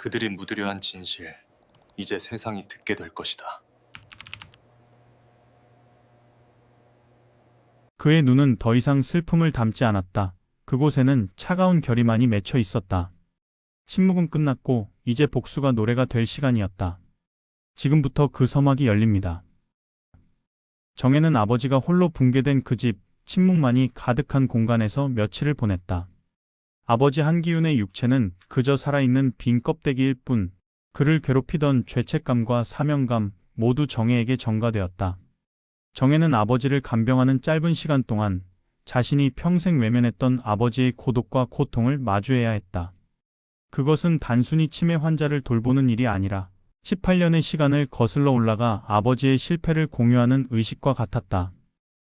그들이 묻으려 한 진실, 이제 세상이 듣게 될 것이다. 그의 눈은 더 이상 슬픔을 담지 않았다. 그곳에는 차가운 결의만이 맺혀 있었다. 침묵은 끝났고 이제 복수가 노래가 될 시간이었다. 지금부터 그 서막이 열립니다. 정혜는 아버지가 홀로 붕괴된 그 집, 침묵만이 가득한 공간에서 며칠을 보냈다. 아버지 한기훈의 육체는 그저 살아있는 빈 껍데기일 뿐, 그를 괴롭히던 죄책감과 사명감 모두 정혜에게 전가되었다. 정혜는 아버지를 간병하는 짧은 시간 동안 자신이 평생 외면했던 아버지의 고독과 고통을 마주해야 했다. 그것은 단순히 치매 환자를 돌보는 일이 아니라 18년의 시간을 거슬러 올라가 아버지의 실패를 공유하는 의식과 같았다.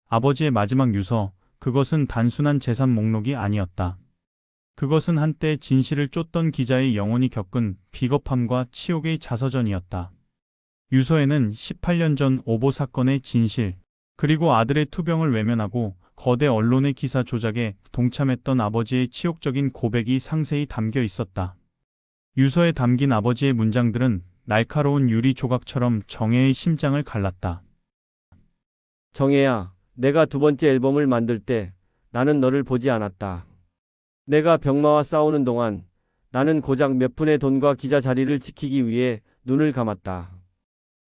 아버지의 마지막 유서, 그것은 단순한 재산 목록이 아니었다. 그것은 한때 진실을 쫓던 기자의 영혼이 겪은 비겁함과 치욕의 자서전이었다. 유서에는 18년 전 오보 사건의 진실, 그리고 아들의 투병을 외면하고 거대 언론의 기사 조작에 동참했던 아버지의 치욕적인 고백이 상세히 담겨 있었다. 유서에 담긴 아버지의 문장들은 날카로운 유리 조각처럼 정혜의 심장을 갈랐다. 정혜야, 내가 두 번째 앨범을 만들 때 나는 너를 보지 않았다. 내가 병마와 싸우는 동안 나는 고작 몇 푼의 돈과 기자 자리를 지키기 위해 눈을 감았다.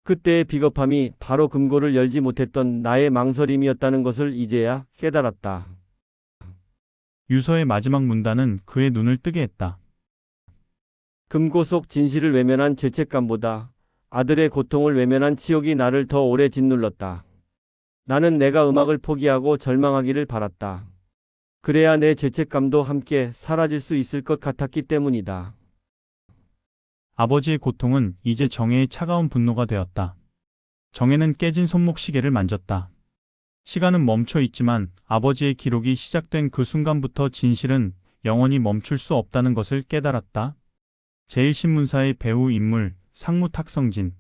그때의 비겁함이 바로 금고를 열지 못했던 나의 망설임이었다는 것을 이제야 깨달았다. 유서의 마지막 문단은 그의 눈을 뜨게 했다. 금고 속 진실을 외면한 죄책감보다 아들의 고통을 외면한 치욕이 나를 더 오래 짓눌렀다. 나는 내가 음악을 포기하고 절망하기를 바랐다. 그래야 내 죄책감도 함께 사라질 수 있을 것 같았기 때문이다. 아버지의 고통은 이제 정혜의 차가운 분노가 되었다. 정혜는 깨진 손목 시계를 만졌다. 시간은 멈춰 있지만 아버지의 기록이 시작된 그 순간부터 진실은 영원히 멈출 수 없다는 것을 깨달았다. 제1신문사의 배우 인물 상무 탁성진.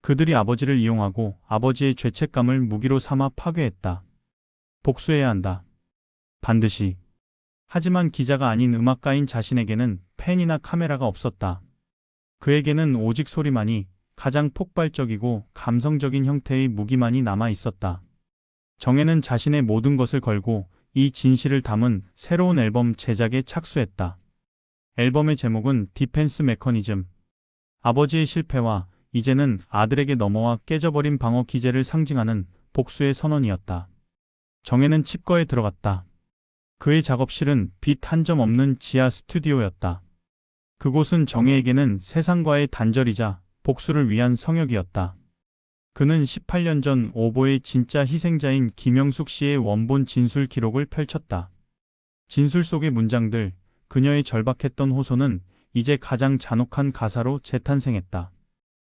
그들이 아버지를 이용하고 아버지의 죄책감을 무기로 삼아 파괴했다. 복수해야 한다. 반드시. 하지만 기자가 아닌 음악가인 자신에게는 펜이나 카메라가 없었다. 그에게는 오직 소리만이 가장 폭발적이고 감성적인 형태의 무기만이 남아 있었다. 정혜는 자신의 모든 것을 걸고 이 진실을 담은 새로운 앨범 제작에 착수했다. 앨범의 제목은 디펜스 메커니즘. 아버지의 실패와 이제는 아들에게 넘어와 깨져버린 방어 기제를 상징하는 복수의 선언이었다. 정혜는 칩거에 들어갔다. 그의 작업실은 빛 한 점 없는 지하 스튜디오였다. 그곳은 정혜에게는 세상과의 단절이자 복수를 위한 성역이었다. 그는 18년 전 오보의 진짜 희생자인 김영숙 씨의 원본 진술 기록을 펼쳤다. 진술 속의 문장들, 그녀의 절박했던 호소는 이제 가장 잔혹한 가사로 재탄생했다.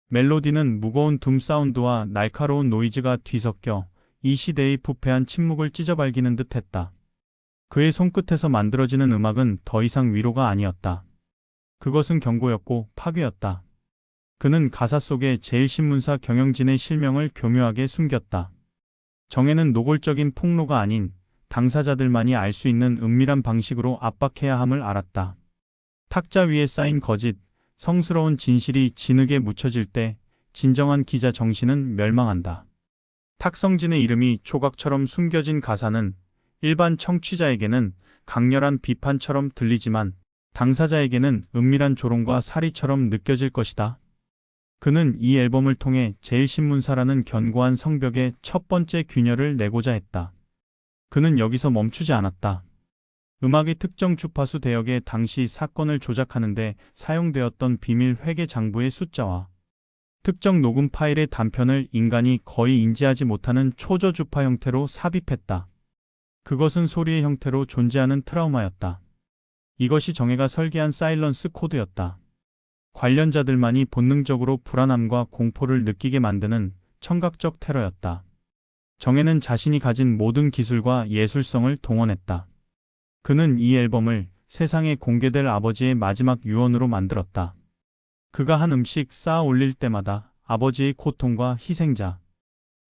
멜로디는 무거운 둠 사운드와 날카로운 노이즈가 뒤섞여 이 시대의 부패한 침묵을 찢어발기는 듯했다. 그의 손끝에서 만들어지는 음악은 더 이상 위로가 아니었다. 그것은 경고였고 파괴였다. 그는 가사 속에 제일신문사 경영진의 실명을 교묘하게 숨겼다. 정혜는 노골적인 폭로가 아닌 당사자들만이 알 수 있는 은밀한 방식으로 압박해야 함을 알았다. 탁자 위에 쌓인 거짓, 성스러운 진실이 진흙에 묻혀질 때 진정한 기자 정신은 멸망한다. 탁성진의 이름이 조각처럼 숨겨진 가사는 일반 청취자에게는 강렬한 비판처럼 들리지만 당사자에게는 은밀한 조롱과 살이처럼 느껴질 것이다. 그는 이 앨범을 통해 제일신문사라는 견고한 성벽의 첫 번째 균열을 내고자 했다. 그는 여기서 멈추지 않았다. 음악의 특정 주파수 대역에 당시 사건을 조작하는데 사용되었던 비밀 회계 장부의 숫자와 특정 녹음 파일의 단편을 인간이 거의 인지하지 못하는 초저 주파 형태로 삽입했다. 그것은 소리의 형태로 존재하는 트라우마였다. 이것이 정혜가 설계한 사일런스 코드였다. 관련자들만이 본능적으로 불안함과 공포를 느끼게 만드는 청각적 테러였다. 정혜는 자신이 가진 모든 기술과 예술성을 동원했다. 그는 이 앨범을 세상에 공개될 아버지의 마지막 유언으로 만들었다. 그가 한 음식 쌓아 올릴 때마다 아버지의 고통과 희생자,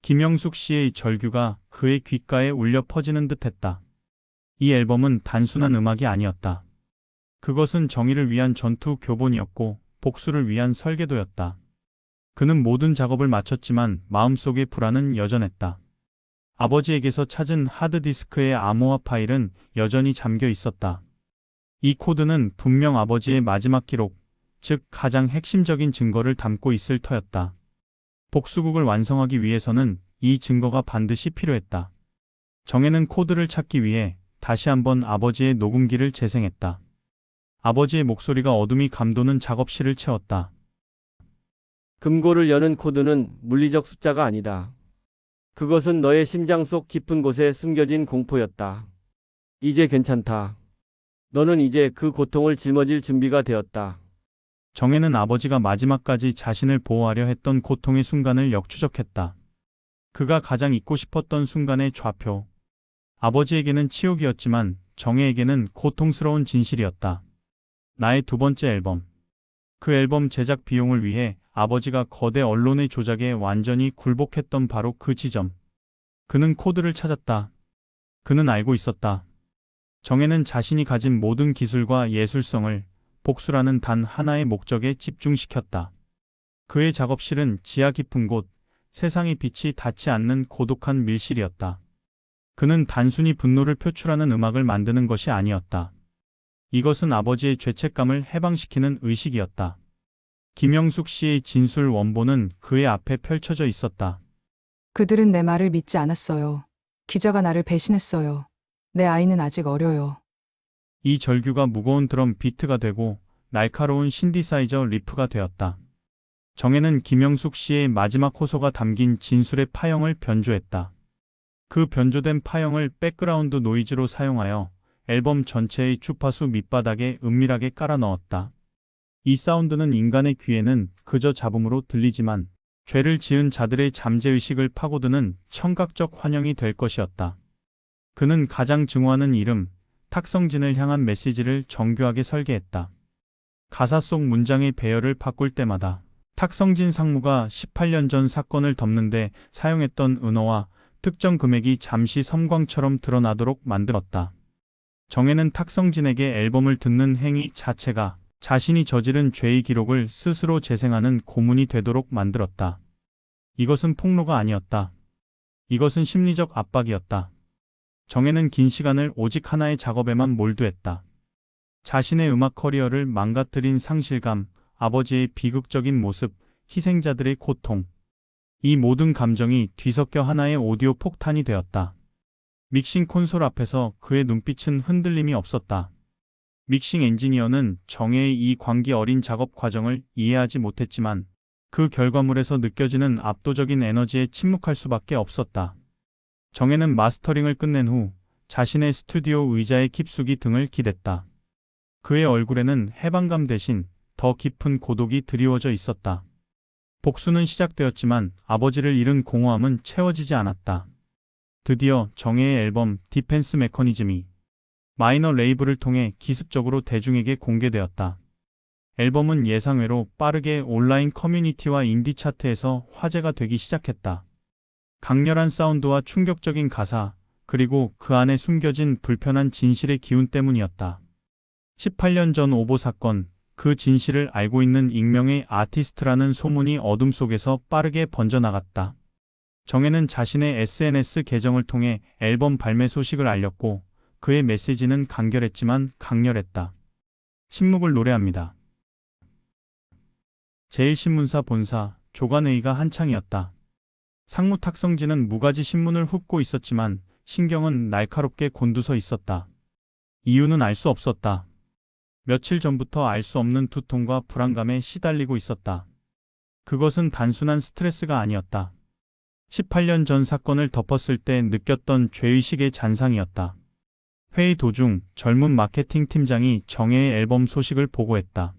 김영숙 씨의 절규가 그의 귓가에 울려 퍼지는 듯했다. 이 앨범은 단순한 음악이 아니었다. 그것은 정의를 위한 전투 교본이었고 복수를 위한 설계도였다. 그는 모든 작업을 마쳤지만 마음속의 불안은 여전했다. 아버지에게서 찾은 하드디스크의 암호화 파일은 여전히 잠겨 있었다. 이 코드는 분명 아버지의 마지막 기록, 즉 가장 핵심적인 증거를 담고 있을 터였다. 복수국을 완성하기 위해서는 이 증거가 반드시 필요했다. 정혜는 코드를 찾기 위해 다시 한번 아버지의 녹음기를 재생했다. 아버지의 목소리가 어둠이 감도는 작업실을 채웠다. 금고를 여는 코드는 물리적 숫자가 아니다. 그것은 너의 심장 속 깊은 곳에 숨겨진 공포였다. 이제 괜찮다. 너는 이제 그 고통을 짊어질 준비가 되었다. 정혜는 아버지가 마지막까지 자신을 보호하려 했던 고통의 순간을 역추적했다. 그가 가장 잊고 싶었던 순간의 좌표. 아버지에게는 치욕이었지만 정혜에게는 고통스러운 진실이었다. 나의 두 번째 앨범. 그 앨범 제작 비용을 위해 아버지가 거대 언론의 조작에 완전히 굴복했던 바로 그 지점. 그는 코드를 찾았다. 그는 알고 있었다. 정혜는 자신이 가진 모든 기술과 예술성을 복수라는 단 하나의 목적에 집중시켰다. 그의 작업실은 지하 깊은 곳, 세상의 빛이 닿지 않는 고독한 밀실이었다. 그는 단순히 분노를 표출하는 음악을 만드는 것이 아니었다. 이것은 아버지의 죄책감을 해방시키는 의식이었다. 김영숙 씨의 진술 원본은 그의 앞에 펼쳐져 있었다. 그들은 내 말을 믿지 않았어요. 기자가 나를 배신했어요. 내 아이는 아직 어려요. 이 절규가 무거운 드럼 비트가 되고 날카로운 신디사이저 리프가 되었다. 정혜는 김영숙 씨의 마지막 호소가 담긴 진술의 파형을 변조했다. 그 변조된 파형을 백그라운드 노이즈로 사용하여 앨범 전체의 주파수 밑바닥에 은밀하게 깔아 넣었다. 이 사운드는 인간의 귀에는 그저 잡음으로 들리지만 죄를 지은 자들의 잠재의식을 파고드는 청각적 환영이 될 것이었다. 그는 가장 증오하는 이름, 탁성진을 향한 메시지를 정교하게 설계했다. 가사 속 문장의 배열을 바꿀 때마다 탁성진 상무가 18년 전 사건을 덮는데 사용했던 은어와 특정 금액이 잠시 섬광처럼 드러나도록 만들었다. 정혜는 탁성진에게 앨범을 듣는 행위 자체가 자신이 저지른 죄의 기록을 스스로 재생하는 고문이 되도록 만들었다. 이것은 폭로가 아니었다. 이것은 심리적 압박이었다. 정혜는 긴 시간을 오직 하나의 작업에만 몰두했다. 자신의 음악 커리어를 망가뜨린 상실감, 아버지의 비극적인 모습, 희생자들의 고통. 이 모든 감정이 뒤섞여 하나의 오디오 폭탄이 되었다. 믹싱 콘솔 앞에서 그의 눈빛은 흔들림이 없었다. 믹싱 엔지니어는 정혜의 이 광기 어린 작업 과정을 이해하지 못했지만 그 결과물에서 느껴지는 압도적인 에너지에 침묵할 수밖에 없었다. 정혜는 마스터링을 끝낸 후 자신의 스튜디오 의자의 깊숙이 등을 기댔다. 그의 얼굴에는 해방감 대신 더 깊은 고독이 드리워져 있었다. 복수는 시작되었지만 아버지를 잃은 공허함은 채워지지 않았다. 드디어 정혜의 앨범 디펜스 메커니즘이 마이너 레이블을 통해 기습적으로 대중에게 공개되었다. 앨범은 예상외로 빠르게 온라인 커뮤니티와 인디 차트에서 화제가 되기 시작했다. 강렬한 사운드와 충격적인 가사, 그리고 그 안에 숨겨진 불편한 진실의 기운 때문이었다. 18년 전 오보 사건, 그 진실을 알고 있는 익명의 아티스트라는 소문이 어둠 속에서 빠르게 번져나갔다. 정혜는 자신의 SNS 계정을 통해 앨범 발매 소식을 알렸고 그의 메시지는 간결했지만 강렬했다. 침묵을 노래합니다. 제1신문사 본사 조간회의가 한창이었다. 상무 탁성진은 무가지 신문을 훑고 있었지만 신경은 날카롭게 곤두서 있었다. 이유는 알 수 없었다. 며칠 전부터 알 수 없는 두통과 불안감에 시달리고 있었다. 그것은 단순한 스트레스가 아니었다. 18년 전 사건을 덮었을 때 느꼈던 죄의식의 잔상이었다. 회의 도중 젊은 마케팅 팀장이 정혜의 앨범 소식을 보고했다.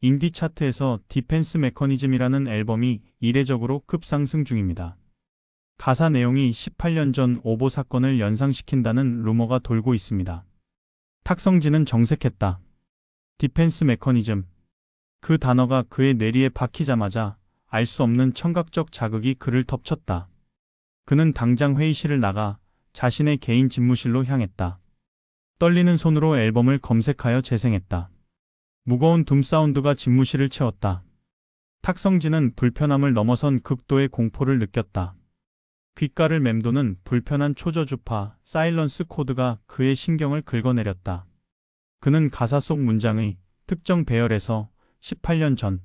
인디 차트에서 디펜스 메커니즘이라는 앨범이 이례적으로 급상승 중입니다. 가사 내용이 18년 전 오보 사건을 연상시킨다는 루머가 돌고 있습니다. 탁성진은 정색했다. 디펜스 메커니즘. 그 단어가 그의 뇌리에 박히자마자 알 수 없는 청각적 자극이 그를 덮쳤다. 그는 당장 회의실을 나가 자신의 개인 집무실로 향했다. 떨리는 손으로 앨범을 검색하여 재생했다. 무거운 둠 사운드가 집무실을 채웠다. 탁성진은 불편함을 넘어선 극도의 공포를 느꼈다. 귓가를 맴도는 불편한 초저주파, 사일런스 코드가 그의 신경을 긁어내렸다. 그는 가사 속 문장의 특정 배열에서 18년 전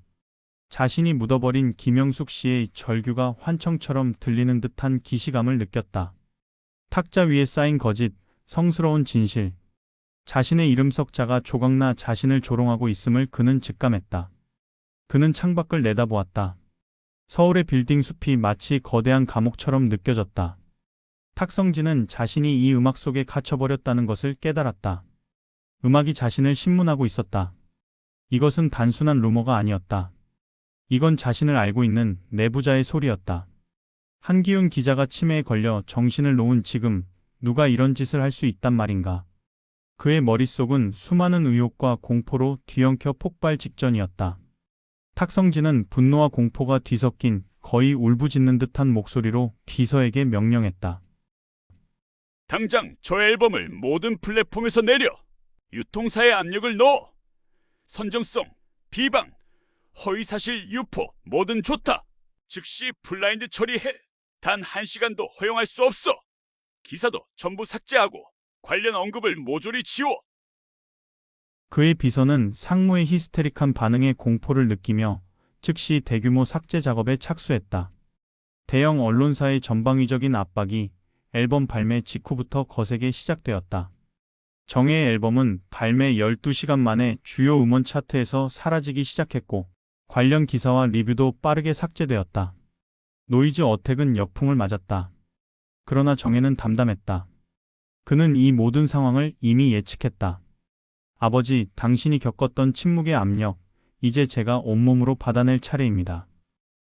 자신이 묻어버린 김영숙 씨의 절규가 환청처럼 들리는 듯한 기시감을 느꼈다. 탁자 위에 쌓인 거짓, 성스러운 진실. 자신의 이름 석자가 조각나 자신을 조롱하고 있음을 그는 직감했다. 그는 창밖을 내다보았다. 서울의 빌딩 숲이 마치 거대한 감옥처럼 느껴졌다. 탁성진은 자신이 이 음악 속에 갇혀버렸다는 것을 깨달았다. 음악이 자신을 신문하고 있었다. 이것은 단순한 루머가 아니었다. 이건 자신을 알고 있는 내부자의 소리였다. 한기훈 기자가 치매에 걸려 정신을 놓은 지금 누가 이런 짓을 할 수 있단 말인가. 그의 머릿속은 수많은 의혹과 공포로 뒤엉켜 폭발 직전이었다. 탁성진은 분노와 공포가 뒤섞인 거의 울부짖는 듯한 목소리로 비서에게 명령했다. 당장 저 앨범을 모든 플랫폼에서 내려 유통사의 압력을 넣어 선정성, 비방, 허위사실 유포 뭐든 좋다. 즉시 블라인드 처리해. 단 한 시간도 허용할 수 없어. 기사도 전부 삭제하고 관련 언급을 모조리 지워. 그의 비서는 상무의 히스테릭한 반응에 공포를 느끼며 즉시 대규모 삭제 작업에 착수했다. 대형 언론사의 전방위적인 압박이 앨범 발매 직후부터 거세게 시작되었다. 정혜의 앨범은 발매 12시간 만에 주요 음원 차트에서 사라지기 시작했고 관련 기사와 리뷰도 빠르게 삭제되었다. 노이즈 어택은 역풍을 맞았다. 그러나 정혜는 담담했다. 그는 이 모든 상황을 이미 예측했다. 아버지, 당신이 겪었던 침묵의 압력, 이제 제가 온몸으로 받아낼 차례입니다.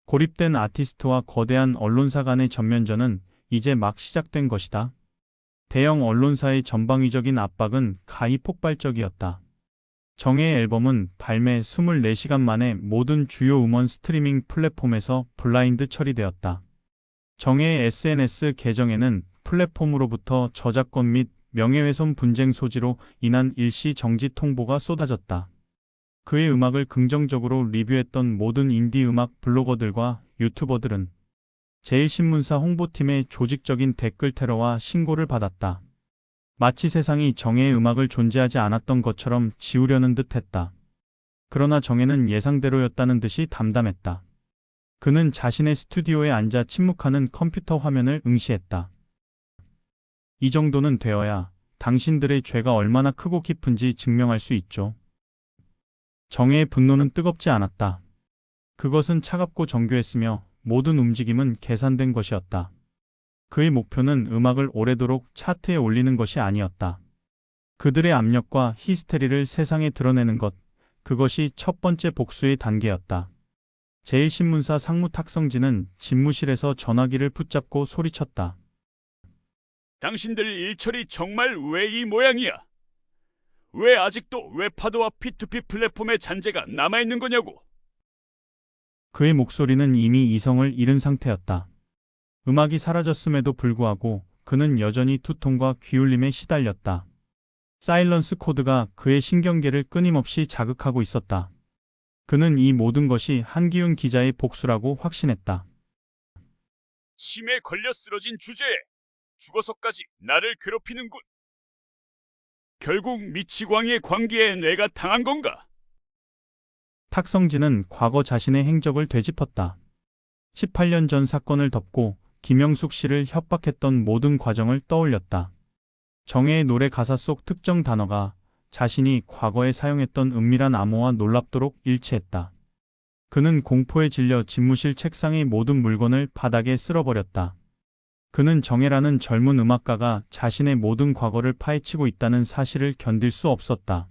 고립된 아티스트와 거대한 언론사 간의 전면전은 이제 막 시작된 것이다. 대형 언론사의 전방위적인 압박은 가히 폭발적이었다. 정혜의 앨범은 발매 24시간 만에 모든 주요 음원 스트리밍 플랫폼에서 블라인드 처리되었다. 정혜의 SNS 계정에는 플랫폼으로부터 저작권 및 명예훼손 분쟁 소지로 인한 일시 정지 통보가 쏟아졌다. 그의 음악을 긍정적으로 리뷰했던 모든 인디 음악 블로거들과 유튜버들은 제일신문사 홍보팀의 조직적인 댓글 테러와 신고를 받았다. 마치 세상이 정혜의 음악을 존재하지 않았던 것처럼 지우려는 듯 했다. 그러나 정혜는 예상대로였다는 듯이 담담했다. 그는 자신의 스튜디오에 앉아 침묵하는 컴퓨터 화면을 응시했다. 이 정도는 되어야 당신들의 죄가 얼마나 크고 깊은지 증명할 수 있죠. 정혜의 분노는 뜨겁지 않았다. 그것은 차갑고 정교했으며 모든 움직임은 계산된 것이었다. 그의 목표는 음악을 오래도록 차트에 올리는 것이 아니었다. 그들의 압력과 히스테리를 세상에 드러내는 것, 그것이 첫 번째 복수의 단계였다. 제일신문사 상무 탁성진은 집무실에서 전화기를 붙잡고 소리쳤다. 당신들 일처리 정말 왜 이 모양이야? 왜 아직도 웹하드와 P2P 플랫폼의 잔재가 남아있는 거냐고? 그의 목소리는 이미 이성을 잃은 상태였다. 음악이 사라졌음에도 불구하고 그는 여전히 두통과 귀울림에 시달렸다. 사일런스 코드가 그의 신경계를 끊임없이 자극하고 있었다. 그는 이 모든 것이 한기훈 기자의 복수라고 확신했다. 치매에 걸려 쓰러진 주제에 죽어서까지 나를 괴롭히는군. 결국 미치광이의 관계에 내가 당한 건가? 탁성진은 과거 자신의 행적을 되짚었다. 18년 전 사건을 덮고 김영숙 씨를 협박했던 모든 과정을 떠올렸다. 정혜의 노래 가사 속 특정 단어가 자신이 과거에 사용했던 은밀한 암호와 놀랍도록 일치했다. 그는 공포에 질려 집무실 책상의 모든 물건을 바닥에 쓸어버렸다. 그는 정혜라는 젊은 음악가가 자신의 모든 과거를 파헤치고 있다는 사실을 견딜 수 없었다.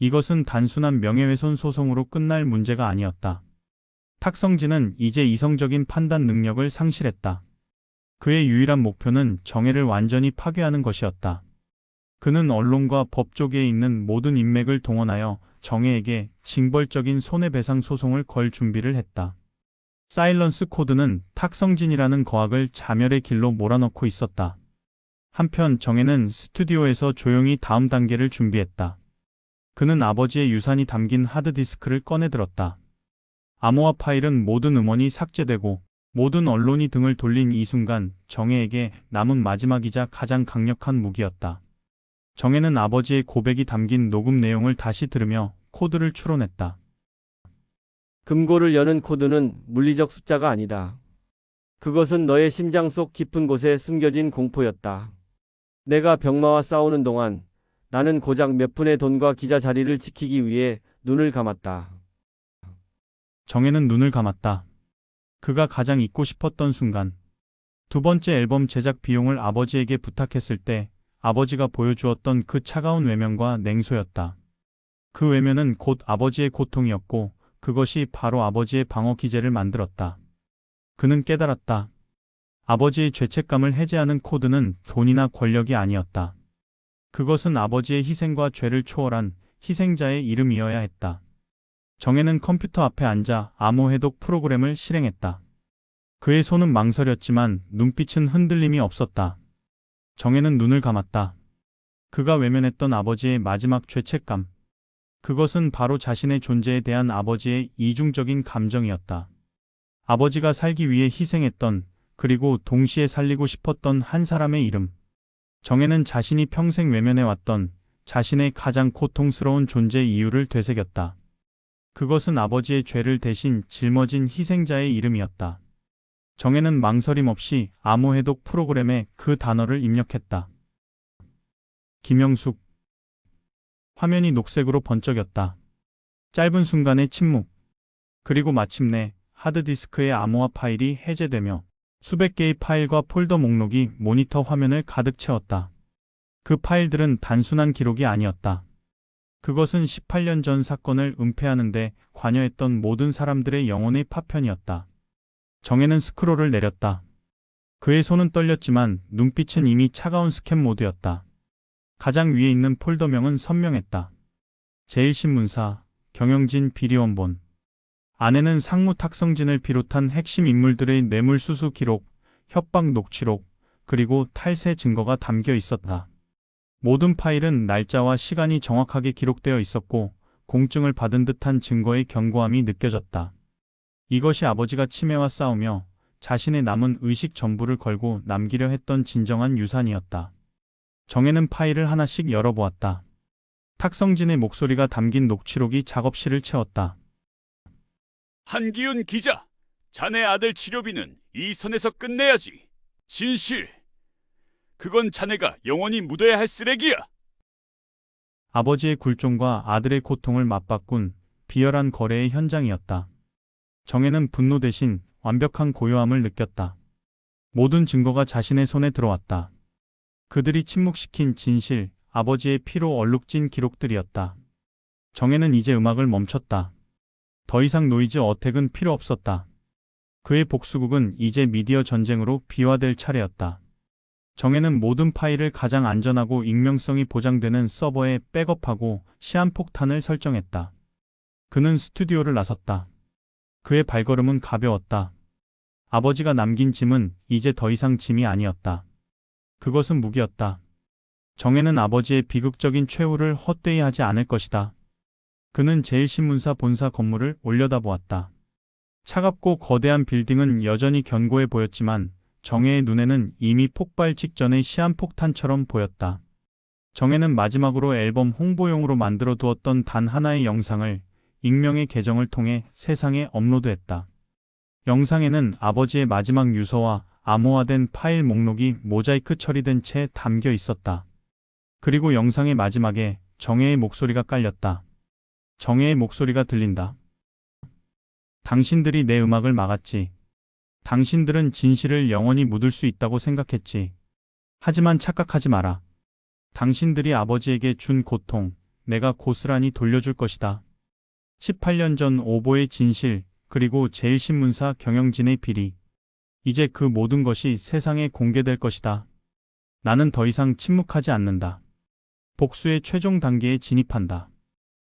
이것은 단순한 명예훼손 소송으로 끝날 문제가 아니었다. 탁성진은 이제 이성적인 판단 능력을 상실했다. 그의 유일한 목표는 정혜를 완전히 파괴하는 것이었다. 그는 언론과 법조계에 있는 모든 인맥을 동원하여 정혜에게 징벌적인 손해배상 소송을 걸 준비를 했다. 사일런스 코드는 탁성진이라는 거학을 자멸의 길로 몰아넣고 있었다. 한편 정혜는 스튜디오에서 조용히 다음 단계를 준비했다. 그는 아버지의 유산이 담긴 하드디스크를 꺼내 들었다. 암호화 파일은 모든 음원이 삭제되고 모든 언론이 등을 돌린 이 순간 정혜에게 남은 마지막이자 가장 강력한 무기였다. 정혜는 아버지의 고백이 담긴 녹음 내용을 다시 들으며 코드를 추론했다. 금고를 여는 코드는 물리적 숫자가 아니다. 그것은 너의 심장 속 깊은 곳에 숨겨진 공포였다. 내가 병마와 싸우는 동안 나는 고작 몇 푼의 돈과 기자 자리를 지키기 위해 눈을 감았다. 정혜는 눈을 감았다. 그가 가장 잊고 싶었던 순간. 두 번째 앨범 제작 비용을 아버지에게 부탁했을 때 아버지가 보여주었던 그 차가운 외면과 냉소였다. 그 외면은 곧 아버지의 고통이었고 그것이 바로 아버지의 방어 기제를 만들었다. 그는 깨달았다. 아버지의 죄책감을 해제하는 코드는 돈이나 권력이 아니었다. 그것은 아버지의 희생과 죄를 초월한 희생자의 이름이어야 했다. 정혜는 컴퓨터 앞에 앉아 암호 해독 프로그램을 실행했다. 그의 손은 망설였지만 눈빛은 흔들림이 없었다. 정혜는 눈을 감았다. 그가 외면했던 아버지의 마지막 죄책감. 그것은 바로 자신의 존재에 대한 아버지의 이중적인 감정이었다. 아버지가 살기 위해 희생했던 그리고 동시에 살리고 싶었던 한 사람의 이름. 정혜는 자신이 평생 외면해왔던 자신의 가장 고통스러운 존재 이유를 되새겼다. 그것은 아버지의 죄를 대신 짊어진 희생자의 이름이었다. 정혜는 망설임 없이 암호 해독 프로그램에 그 단어를 입력했다. 김영숙. 화면이 녹색으로 번쩍였다. 짧은 순간의 침묵. 그리고 마침내 하드디스크의 암호화 파일이 해제되며 수백 개의 파일과 폴더 목록이 모니터 화면을 가득 채웠다. 그 파일들은 단순한 기록이 아니었다. 그것은 18년 전 사건을 은폐하는데 관여했던 모든 사람들의 영혼의 파편이었다. 정혜는 스크롤을 내렸다. 그의 손은 떨렸지만 눈빛은 이미 차가운 스캔 모드였다. 가장 위에 있는 폴더명은 선명했다. 제1신문사, 경영진 비리원본. 안에는 상무 탁성진을 비롯한 핵심 인물들의 뇌물 수수 기록, 협박 녹취록, 그리고 탈세 증거가 담겨 있었다. 모든 파일은 날짜와 시간이 정확하게 기록되어 있었고 공증을 받은 듯한 증거의 견고함이 느껴졌다. 이것이 아버지가 치매와 싸우며 자신의 남은 의식 전부를 걸고 남기려 했던 진정한 유산이었다. 정혜는 파일을 하나씩 열어보았다. 탁성진의 목소리가 담긴 녹취록이 작업실을 채웠다. 한기훈 기자, 자네 아들 치료비는 이 선에서 끝내야지. 진실. 그건 자네가 영원히 묻어야 할 쓰레기야. 아버지의 굴종과 아들의 고통을 맞바꾼 비열한 거래의 현장이었다. 정혜는 분노 대신 완벽한 고요함을 느꼈다. 모든 증거가 자신의 손에 들어왔다. 그들이 침묵시킨 진실, 아버지의 피로 얼룩진 기록들이었다. 정혜는 이제 음악을 멈췄다. 더 이상 노이즈 어택은 필요 없었다. 그의 복수국은 이제 미디어 전쟁으로 비화될 차례였다. 정혜는 모든 파일을 가장 안전하고 익명성이 보장되는 서버에 백업하고 시한폭탄을 설정했다. 그는 스튜디오를 나섰다. 그의 발걸음은 가벼웠다. 아버지가 남긴 짐은 이제 더 이상 짐이 아니었다. 그것은 무기였다. 정혜는 아버지의 비극적인 최후를 헛되이 하지 않을 것이다. 그는 제1신문사 본사 건물을 올려다보았다. 차갑고 거대한 빌딩은 여전히 견고해 보였지만 정혜의 눈에는 이미 폭발 직전의 시한폭탄처럼 보였다. 정혜는 마지막으로 앨범 홍보용으로 만들어 두었던 단 하나의 영상을 익명의 계정을 통해 세상에 업로드했다. 영상에는 아버지의 마지막 유서와 암호화된 파일 목록이 모자이크 처리된 채 담겨 있었다. 그리고 영상의 마지막에 정혜의 목소리가 깔렸다. 정혜의 목소리가 들린다. 당신들이 내 음악을 막았지. 당신들은 진실을 영원히 묻을 수 있다고 생각했지. 하지만 착각하지 마라. 당신들이 아버지에게 준 고통, 내가 고스란히 돌려줄 것이다. 18년 전 오보의 진실, 그리고 제1신문사 경영진의 비리. 이제 그 모든 것이 세상에 공개될 것이다. 나는 더 이상 침묵하지 않는다. 복수의 최종 단계에 진입한다.